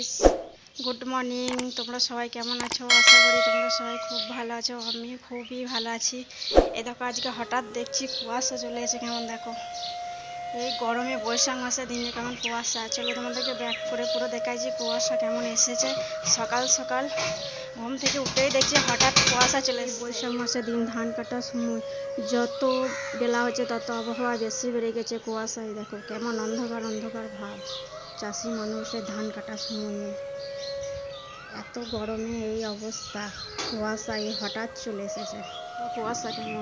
Guys good morning তোমরা সবাই কেমন আছো? আশা করি তোমরা সবাই খুব ভালো আছো আমি খুবই ভালো আছি। এ দেখো, আজকে হঠাৎ দেখছি কুয়াশা চলে এসে কেমন দেখো? এই গরমে বৈশাখ মাসে দিনে কেমন কুয়াশা। চলো তোমাদেরকে ব্যাক করে পুরো দেখাইছি কুয়াশা কেমন এসেছে। সকাল সকাল ঘুম থেকে উঠেই দেখছি হঠাৎ কুয়াশা চলে এসেছে। বৈশাখ মাসে দিন ধান কাটার সময় যত বেলা হচ্ছে তত আবহাওয়া বেশি বেড়ে গেছে কুয়াশায়। দেখো, কেমন অন্ধকার অন্ধকার ভাব। চাষি মানুষের ধান কাটার সময়। এত গরমে এই অবস্থা। কুয়াশায় হঠাৎ চলে এসেছে। কুয়াশা কেন?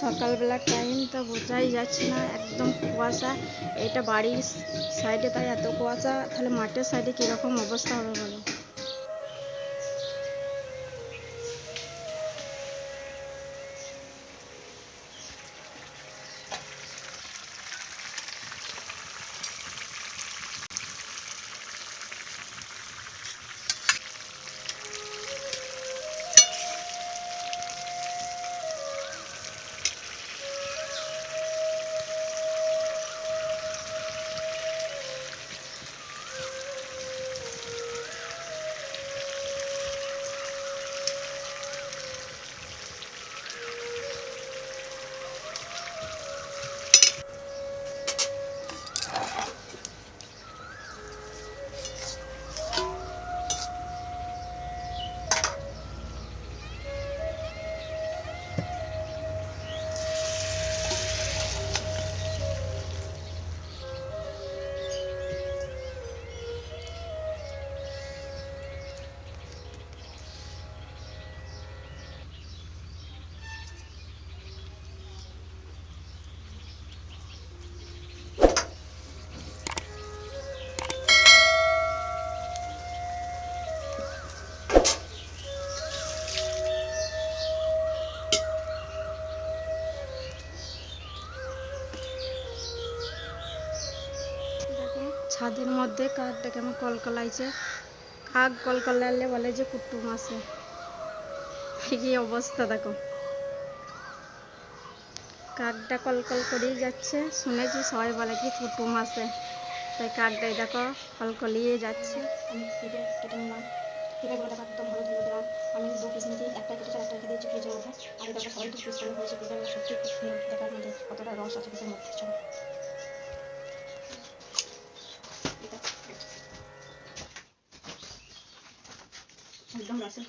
সকালবেলা টাইম তো বোঝাই যাচ্ছে না, একদম কুয়াশা। এটা বাড়ির সাইডে তাই এত কুয়াশা, তাহলে মাঠের সাইডে কীরকম অবস্থা হবে বলো? ছাদের মধ্যে কাকটা কেমন কলকলাইছে। কাক কলকলালে বলে যে কুটুম আছে। কি অবস্থা দেখো। কাকটা কলকল করেই যাচ্ছে। শুনেছি সবাই বলে কি কুটুম আছে। তাই কাকটাই দেখো কলকলিয়ে যাচ্ছে। আমি একটা কেটে একটা করে কতটা Vou dar um braço.